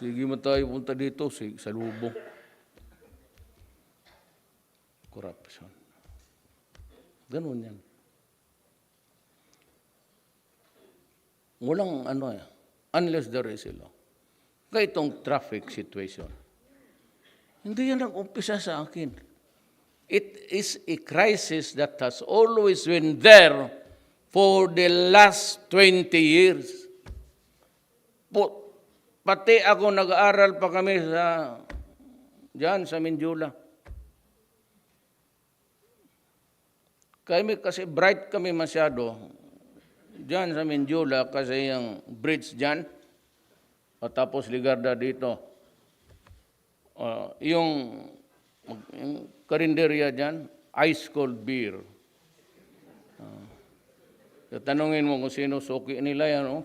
Sige mo tayo punta dito, sige, sa lubong. Corruption. Ganun yan. Walang ano eh, unless there is a law. Kaya itong traffic situation. Hindi yan ang umpisa sa akin. It is a crisis that has always been there for the last 20 years. Po, pati ako nag-aaral pa kami sa diyan sa Mindula. Kami kasi bright kami masyado diyan sa Mindula kasi yung bridge diyan at tapos Ligarda dito. Ah, yung, yung karinderya diyan, ice cold beer. Uh, tanungin mo kung sino suki nila yan, oh.